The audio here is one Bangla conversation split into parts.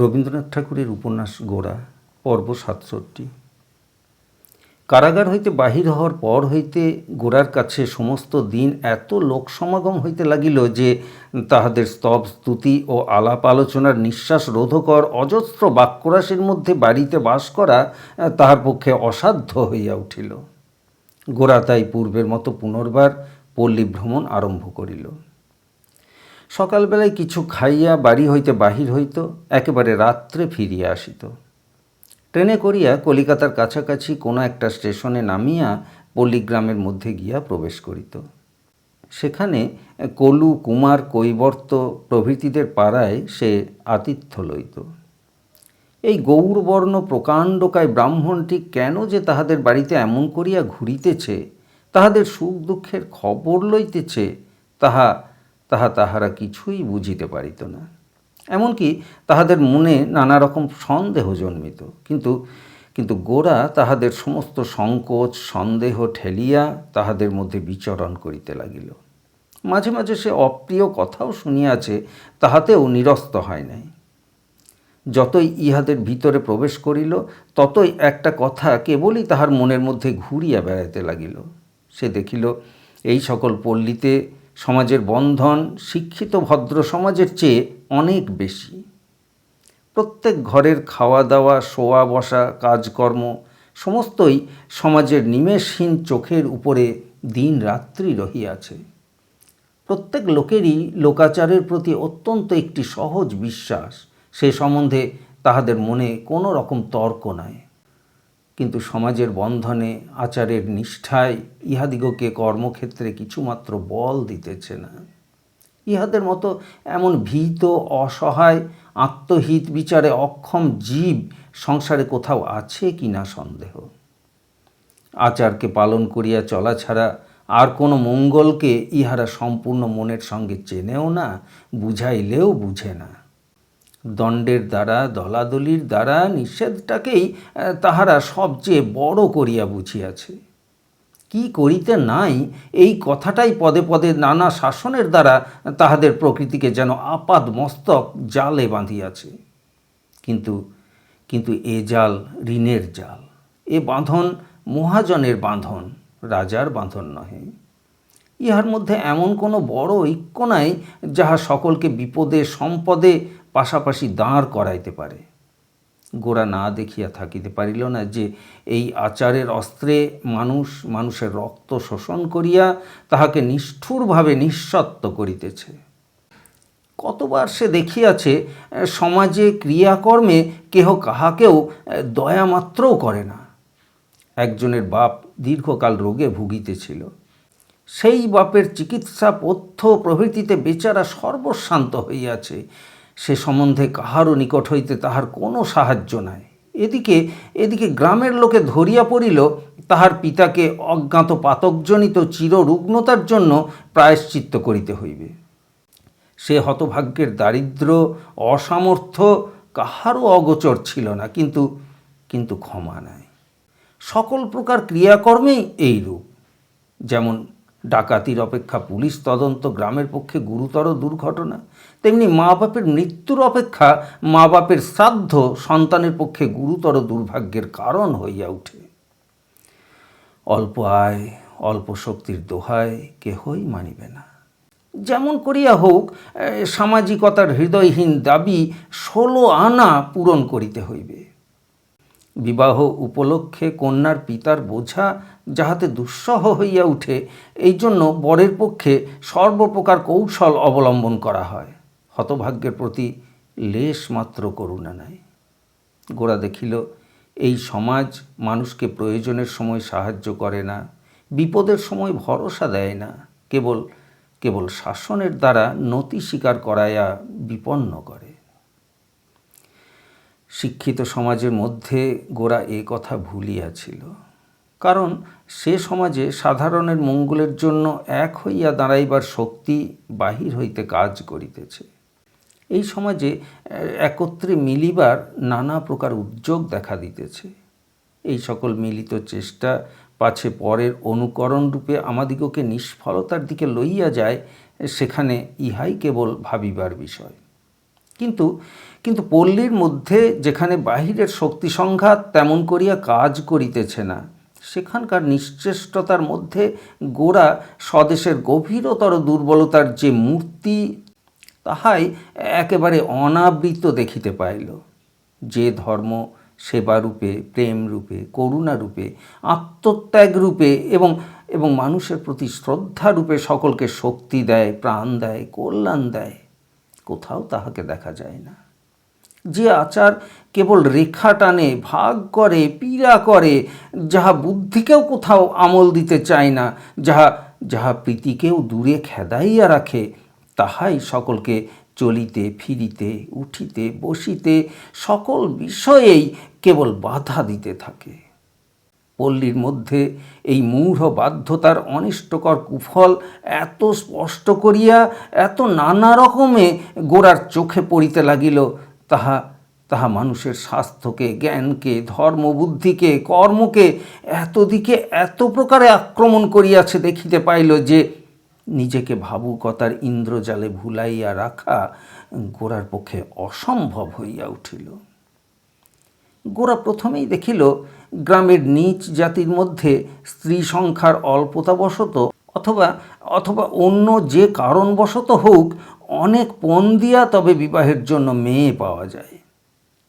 রবীন্দ্রনাথ ঠাকুরের উপন্যাস গোড়া, পর্ব সাতষট্টি। কারাগার হইতে বাহির হওয়ার পর হইতে গোড়ার কাছে সমস্ত দিন এত লোক সমাগম হইতে লাগিল যে তাহাদের স্তব, স্তুতি ও আলাপ আলোচনার নিঃশ্বাস রোধকর অজস্র বাক্যরাশির মধ্যে বাড়িতে বাস করা তাহার পক্ষে অসাধ্য হইয়া উঠিল। গোড়া তাই পূর্বের মতো পুনর্বার পল্লী ভ্রমণ আরম্ভ করিল। সকালবেলায় কিছু খাইয়া বাড়ি হইতে বাহির হইত, একেবারে রাত্রে ফিরিয়া আসিত। ট্রেনে করিয়া কলিকাতার কাছাকাছি কোনো একটা স্টেশনে নামিয়া পল্লীগ্রামের মধ্যে গিয়া প্রবেশ করিত। সেখানে কলু, কুমার, কৈবর্ত প্রভৃতিদের পাড়ায় সে আতিথ্য লইত। এই গৌরবর্ণ প্রকাণ্ডকায় ব্রাহ্মণটি কেন যে তাহাদের বাড়িতে এমন করিয়া ঘুরিতেছে, তাহাদের সুখ দুঃখের খবর লইতেছে, তাহা তাহা তাহারা কিছুই বুঝিতে পারিত না। এমনকি তাহাদের মনে নানা রকম সন্দেহ জন্মিত। কিন্তু কিন্তু গোরা তাহাদের সমস্ত সংকোচ, সন্দেহ ঠেলিয়া তাহাদের মধ্যে বিচরণ করিতে লাগিল। মাঝে মাঝে সে অপ্রিয় কথাও শুনিয়াছে, তাহাতেও নিরস্ত হয় নাই। যতই ইহাদের ভিতরে প্রবেশ করিল, ততই একটা কথা কেবলই তাহার মনের মধ্যে ঘুরিয়া বেড়াইতে লাগিল। সে দেখিল, এই সকল পল্লীতে সমাজের বন্ধন, শিক্ষিত ভদ্র সমাজের চেয়ে অনেক বেশি। প্রত্যেক ঘরের খাওয়া দাওয়া শোয়া বসা কাজকর্ম সমস্তই সমাজের নিমেষহীন চোখের উপরে দিন রাত্রি রহিয়াছে। প্রত্যেক লোকেরই লোকাচারের প্রতি অত্যন্ত একটি সহজ বিশ্বাস, সে সম্বন্ধে তাহাদের মনে কোনো রকম তর্ক নাই। কিন্তু সমাজের বন্ধনে, আচারের নিষ্ঠায় ইহাদিগকে কর্মক্ষেত্রে কিছুমাত্র বল দিতেছে না। ইহাদের মতো এমন ভীত, অসহায়, আত্মহিত বিচারে অক্ষম জীব সংসারে কোথাও আছে কি না সন্দেহ? আচারকে পালন করিয়া চলা ছাড়া আর কোনো মঙ্গলকে ইহারা সম্পূর্ণ মনের সঙ্গে চেনেও না, বুঝাইলেও বুঝে না। দণ্ডের দ্বারা দলাদলির দ্বারা নিষেধটাকেই তাহারা সবচেয়ে বড় করিয়া বুঝিয়াছে। কি করিতে নাই, এই কথাটাই পদে পদে নানা শাসনের দ্বারা তাহাদের প্রকৃতিকে যেন আপাদ মস্তক জালে বাঁধিয়াছে। কিন্তু কিন্তু এ জাল ঋণের জাল। এ বাঁধন মহাজনের বাঁধন, রাজার বাঁধন নহে। ইহার মধ্যে এমন কোনো বড় ঐক্য নাই, যাহা সকলকে বিপদে, সম্পদে পাশাপাশি দাঁড় করাইতে পারে। গোড়া না দেখিয়া থাকিতে পারিল না যে এই আচারের অস্ত্রে মানুষ মানুষের রক্ত শোষণ করিয়া তাহাকে নিষ্ঠুরভাবে নিঃসত্ব করিতেছে। কতবার সে দেখিয়াছে সমাজে ক্রিয়াকর্মে কেহ কাহাকেও এ, দয়া মাত্রও করে না। একজনের বাপ দীর্ঘকাল রোগে ভুগিতেছিল। সেই বাপের চিকিৎসা পথ্য প্রভৃতিতে বেচারা সর্বশান্ত হইয়াছে। সে সম্বন্ধে কাহারও নিকট হইতে তাহার কোনো সাহায্য নাই। এদিকে এদিকে গ্রামের লোকে ধরিয়া পড়িল, তাহার পিতাকে অজ্ঞাত পাতকজনিত চিররুগ্নতার জন্য প্রায়শ্চিত্ত করিতে হইবে। সে হতভাগ্যের দারিদ্র, অসামর্থ্য কাহারও অগোচর ছিল না, কিন্তু কিন্তু ক্ষমা নাই। সকল প্রকার ক্রিয়াকর্মেই এইরূপ। যেমন ডাকাতির অপেক্ষা পুলিশ তদন্ত গ্রামের পক্ষে গুরুতর দুর্ঘটনা। তেমনি মা বাপের মৃত্যুর অপেক্ষা মা বাপের শ্রাদ্ধ সন্তানের পক্ষে গুরুতর দুর্ভাগ্যের কারণ হইয়া উঠে। অল্প আয়, অল্প শক্তির দোহায় কেহই মানিবে না। যেমন করিয়া হোক সামাজিকতার হৃদয়হীন দাবি ষোলো আনা পূরণ করিতে হইবে। বিবাহ উপলক্ষে কন্যার পিতার বোঝা যাহাতে দুঃসহ হইয়া উঠে এই জন্য বরের পক্ষে সর্বপ্রকার কৌশল অবলম্বন করা হয়। হতভাগ্যের প্রতি লেশ মাত্র করুণা নাই। গোড়া দেখিল, এই সমাজ মানুষকে প্রয়োজনের সময় সাহায্য করে না, বিপদের সময় ভরসা দেয় না, কেবল কেবল শাসনের দ্বারা নতি স্বীকার করাইয়া বিপন্ন করে। শিক্ষিত সমাজের মধ্যে গোড়া এ কথা ভুলিয়াছিল। কারণ সে সমাজে সাধারণের মঙ্গলের জন্য এক হইয়া দাঁড়াইবার শক্তি বাহির হইতে কাজ করিতেছে। এই সমাজে একত্রে মিলিবার নানা প্রকার উদ্যোগ দেখা দিতেছে। এই সকল মিলিত চেষ্টা পাছে পরের অনুকরণ রূপে আমাদিগকে নিষ্ফলতার দিকে লইয়া যায়, সেখানে ইহাই কেবল ভাবিবার বিষয়। কিন্তু কিন্তু পল্লীর মধ্যে যেখানে বাহিরের শক্তি সংঘাত তেমন করিয়া কাজ করিতেছে না, সেখানকার নিশ্চেষ্টতার মধ্যে গোড়া স্বদেশের গভীরতর দুর্বলতার যে মূর্তি, তাহাই একেবারে অনাবৃত দেখিতে পাইল। যে ধর্ম সেবা রূপে প্রেম রূপে করুণা রূপে আত্মত্যাগ রূপে এবং এবং মানুষের প্রতি শ্রদ্ধা রূপে সকলকে শক্তি দেয়, প্রাণ দেয়, কল্যাণ দেয় কোথাও তাহাকে দেখা যায় না। যে আচার কেবল রেখা টানে, ভাগ করে, পীড়া করে, যাহা বুদ্ধিকেও কোথাও আমল দিতে চায় না, যাহা যাহা প্রীতিকেও দূরে খেদাইয়া রাখে, তাহাই সকলকে চলিতে, ফিরিতে, উঠিতে, বসিতে, সকল বিষয়েই কেবল বাধা দিতে থাকে। পল্লীর মধ্যে এই মূঢ় বাধ্যতার অনিষ্টকর কুফল এত স্পষ্ট করিয়া, এত নানা রকমে গোড়ার চোখে পড়িতে লাগিল। তাহা তাহা মানুষের স্বাস্থ্যকে, জ্ঞানকে, ধর্মবুদ্ধিকে, কর্মকে এতদিকে এত প্রকারে আক্রমণ করিয়াছে দেখিতে পাইল যে নিজেকে ভাবুকতার ইন্দ্রজালে ভুলাইয়া রাখা গোড়ার পক্ষে অসম্ভব হইয়া উঠিল। গোরা প্রথমেই দেখিল, গ্রামের নীচ জাতির মধ্যে স্ত্রী সংখ্যার অল্পতাবশত অথবা অথবা অন্য যে কারণবশত হোক, অনেক পণ দিয়া তবে বিবাহের জন্য মেয়ে পাওয়া যায়।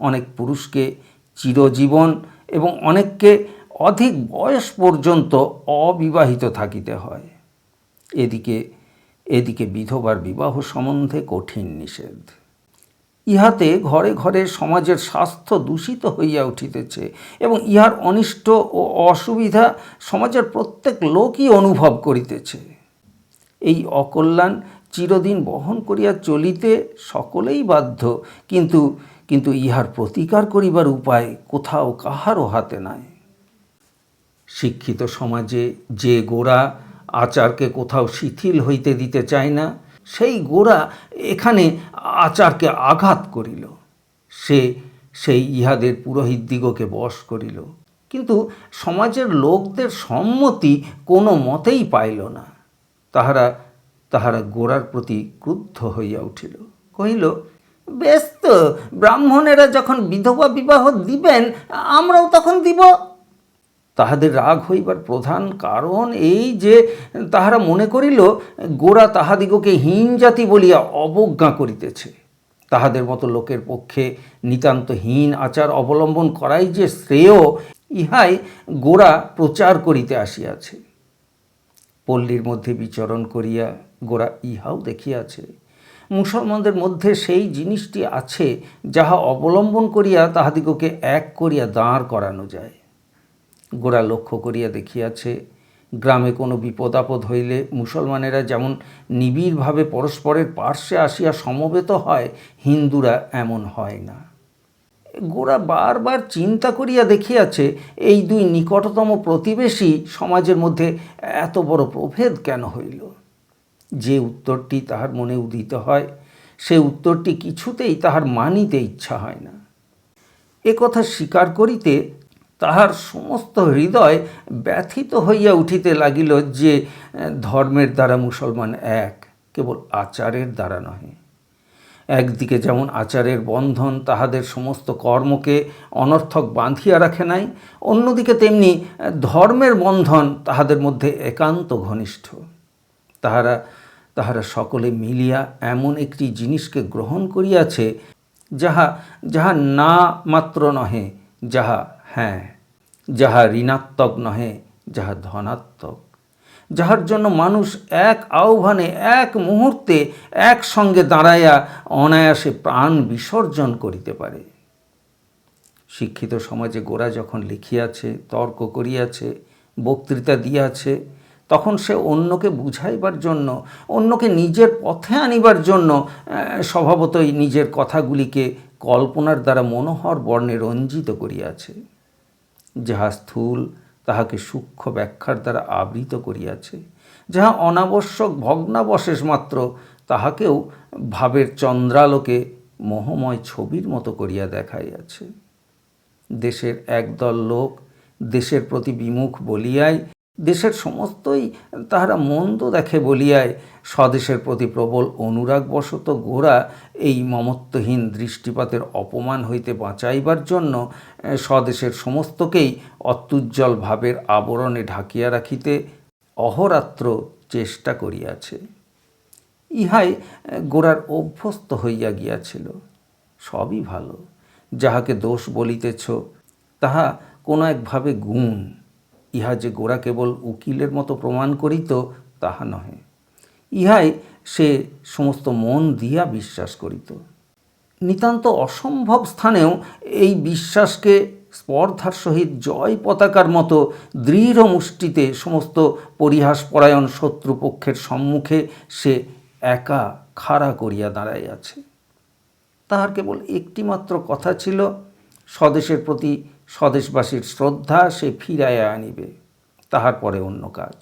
অনেক পুরুষকে চিরজীবন এবং অনেককে অধিক বয়স পর্যন্ত অবিবাহিত থাকিতে হয়। এদিকে এদিকে বিধবার বিবাহ সম্বন্ধে কঠিন নিষেধ। ইহাতে ঘরে ঘরে সমাজের স্বাস্থ্য দূষিত হইয়া উঠিতেছে এবং ইহার অনিষ্ট ও অসুবিধা সমাজের প্রত্যেক লোকই অনুভব করিতেছে। এই অকল্যাণ চিরদিন বহন করিয়া চলিতে সকলেই বাধ্য, কিন্তু কিন্তু ইহার প্রতিকার করিবার উপায় কোথাও কাহারও হাতে নাই। শিক্ষিত সমাজে যে গোড়া আচারকে কোথাও শিথিল হইতে দিতে চায় না সেই গোড়া এখানে আচারকে আঘাত করিল। সে সেই ইহাদের পুরোহিতদিগকে বশ করিল। কিন্তু সমাজের লোকদের সম্মতি কোনো মতেই পাইল না। তাহারা তাহারা গোড়ার প্রতি ক্রুদ্ধ হইয়া উঠিল। কহিল, বেশ তো, ব্রাহ্মণেরা যখন বিধবা বিবাহ দিবেন, আমরাও তখন দিব। তাহাদের রাগ হইবার প্রধান কারণ এই যে তাহারা মনে করিল, গোরা তাহাদিগকে হীন জাতি বলিয়া অবজ্ঞা করিতেছে। তাহাদের মতো লোকের পক্ষে নিতান্ত হীন আচার অবলম্বন করাই যে শ্রেয়, ইহাই গোরা প্রচার করিতে আসিয়াছে। পল্লীর মধ্যে বিচরণ করিয়া গোরা ইহাও দেখিয়াছে। মুসলমানদের মধ্যে সেই জিনিসটি আছে, যাহা অবলম্বন করিয়া তাহাদিগকে এক করিয়া দাঁড় করানো যায়। গোড়া লক্ষ্য করিয়া দেখিয়াছে, গ্রামে কোনো বিপদ আপদ হইলে মুসলমানেরা যেমন নিবিড়ভাবে পরস্পরের পার্শ্বে আসিয়া সমবেত হয়, হিন্দুরা এমন হয় না। গোড়া বারবার চিন্তা করিয়া দেখিয়াছে, এই দুই নিকটতম প্রতিবেশী সমাজের মধ্যে এত বড় প্রভেদ কেন হইল? যে উত্তরটি তাহার মনে উদিত হয়, সে উত্তরটি কিছুতেই তাহার মানিতে ইচ্ছা হয় না। এ কথা স্বীকার করিতে তাহার সমস্ত হৃদয় ব্যথিত হইয়া উঠিতে লাগিল যে ধর্মের দ্বারা মুসলমান এক, কেবল আচারের দ্বারা নহে। একদিকে যেমন আচারের বন্ধন তাহাদের সমস্ত কর্মকে অনর্থক বাঁধিয়া রাখে নাই, অন্যদিকে তেমনি ধর্মের বন্ধন তাহাদের মধ্যে একান্ত ঘনিষ্ঠ। তাহারা তাহারা সকলে মিলিয়া এমন একটি জিনিসকে গ্রহণ করিয়াছে, যাহা যাহা না মাত্র নহে, যাহা হ্যাঁ যাহা ঋণাত্মক নহে, যাহা ধনাত্মক। যাহার জন্য মানুষ এক আহ্বানে, এক মুহূর্তে একসঙ্গে দাঁড়াইয়া অনায়াসে প্রাণ বিসর্জন করিতে পারে। শিক্ষিত সমাজে গোরা যখন লিখিয়াছে, তর্ক করিয়াছে, বক্তৃতা দিয়াছে, তখন সে অন্যকে বুঝাইবার জন্য, অন্যকে নিজের পথে আনিবার জন্য স্বভাবতই নিজের কথাগুলিকে কল্পনার দ্বারা মনোহর বর্ণে রঞ্জিত করিয়াছে। যাহা স্থূল, তাহাকে সূক্ষ্ম ব্যাখ্যার দ্বারা আবৃত করিয়াছে, যাহা অনাবশ্যক ভগ্নাবশেষ মাত্র, তাহাকেও ভাবের চন্দ্রালোকে মোহময় ছবির মতো করিয়া দেখাইয়াছে। দেশের একদল লোক, দেশের প্রতি বিমুখ বলিয়াই দেশের সমস্তই তাহারা মন্দ দেখে বলিয়ায় স্বদেশের প্রতি প্রবল অনুরাগবশত গোরা এই মমত্বহীন দৃষ্টিপাতের অপমান হইতে বাঁচাইবার জন্য স্বদেশের সমস্তকেই অত্যুজ্জ্বল ভাবের আবরণে ঢাকিয়া রাখিতে অহরাত্র চেষ্টা করিয়াছে। ইহাই এ, গোরার অভ্যস্ত হইয়া গিয়াছিল। সবই ভালো যাহাকে দোষ বলিতেছ তাহা কোনো একভাবে গুণ। ইহা যে গোরা কেবল উকিলের মতো প্রমাণ করিত, তাহা নহে। ইহাই সে সমস্ত মন দিয়া বিশ্বাস করিত। নিতান্ত অসম্ভব স্থানেও এই বিশ্বাসকে স্পর্ধার সহিত জয় পতাকার মতো দৃঢ় মুষ্টিতে সমস্ত পরিহাসপরায়ণ শত্রুপক্ষের সম্মুখে সে একা খাড়া করিয়া দাঁড়াইয়াছে তাহার কেবল একটিমাত্র কথা ছিল, স্বদেশের প্রতি স্বদেশবাসীর শ্রদ্ধা সে ফিরাইয়া আনিবে, তাহার পরে অন্য কাজ।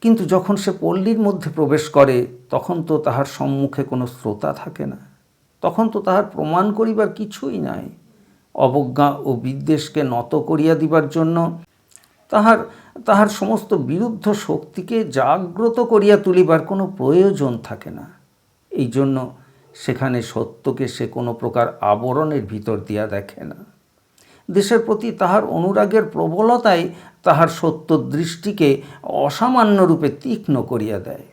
কিন্তু যখন সে পল্লীর মধ্যে প্রবেশ করে, তখন তো তাহার সম্মুখে কোনো শ্রোতা থাকে না। তখন তো তাহার প্রমাণ করিবার কিছুই নাই। অবজ্ঞা ও বিদ্বেষকে নত করিয়া দিবার জন্য তাহার তাহার সমস্ত বিরুদ্ধ শক্তিকে জাগ্রত করিয়া তুলিবার কোনো প্রয়োজন থাকে না। এই জন্য সেখানে সত্যকে সে কোনো প্রকার আবরণের ভিতর দিয়া দেখে না। দেশের প্রতি তাহার অনুরাগের প্রবলতাই তাহার সত্য দৃষ্টিকে অসামান্য রূপে তীক্ষ্ণ করিয়া দেয়।